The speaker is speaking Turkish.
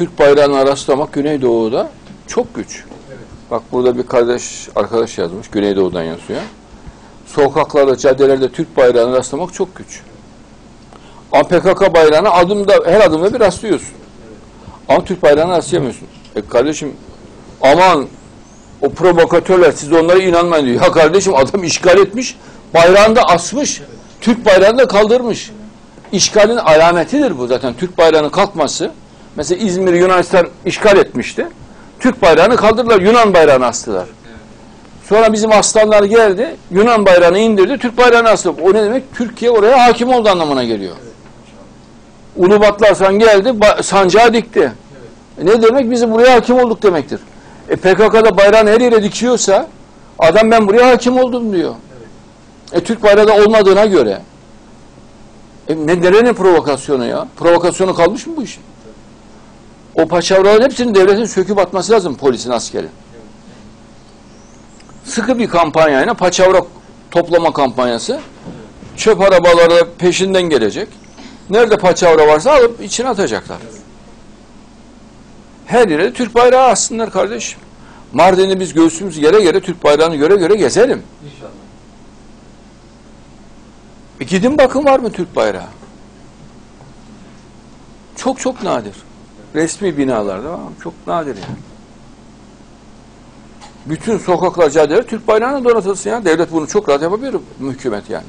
Türk bayrağına rastlamak Güneydoğu'da çok güç. Bak burada bir kardeş, arkadaş yazmış, Güneydoğu'dan yazıyor. Sokaklarda, caddelerde Türk bayrağına rastlamak çok güç. Ama PKK bayrağına adımda, her adımda bir rastlıyorsun. Ama Türk bayrağına rastlayamıyorsun. E kardeşim aman o provokatörler siz onlara inanmayın diyor. Ya kardeşim adam işgal etmiş, bayrağını da asmış, Türk bayrağını da kaldırmış. İşgalin alametidir bu zaten. Türk bayrağının kalkması. Mesela İzmir Yunanistan işgal etmişti. Türk bayrağını kaldırdılar, Yunan bayrağını astılar. Sonra bizim aslanlar geldi, Yunan bayrağını indirdi, Türk bayrağını astı. O ne demek? Türkiye oraya hakim oldu anlamına geliyor. Ulubatlı Hasan geldi, sancağı dikti. E ne demek? Bizim buraya hakim olduk demektir. E PKK'da bayrağını her yere dikiyorsa, adam ben buraya hakim oldum diyor. E Türk bayrağı da olmadığına göre. E ne, nerenin provokasyonu ya? Provokasyonu kalmış mı bu işin? O paçavraların hepsinin devletin söküp atması lazım polisin, askerin. Sıkı bir kampanyayla paçavra toplama kampanyası. Çöp arabaları peşinden gelecek. Nerede paçavra varsa alıp içine atacaklar. Her yere Türk bayrağı assınlar kardeşim. Mardin'i biz göğsümüz yere yere Türk bayrağını göre göre gezelim. İnşallah. E gidin bakın var mı Türk bayrağı? Çok çok nadir. Resmi binalarda çok nadir yani. Bütün sokaklar, caddeler Türk bayrağına donatılsın ya. Devlet bunu çok rahat yapabilir, hükümet yani.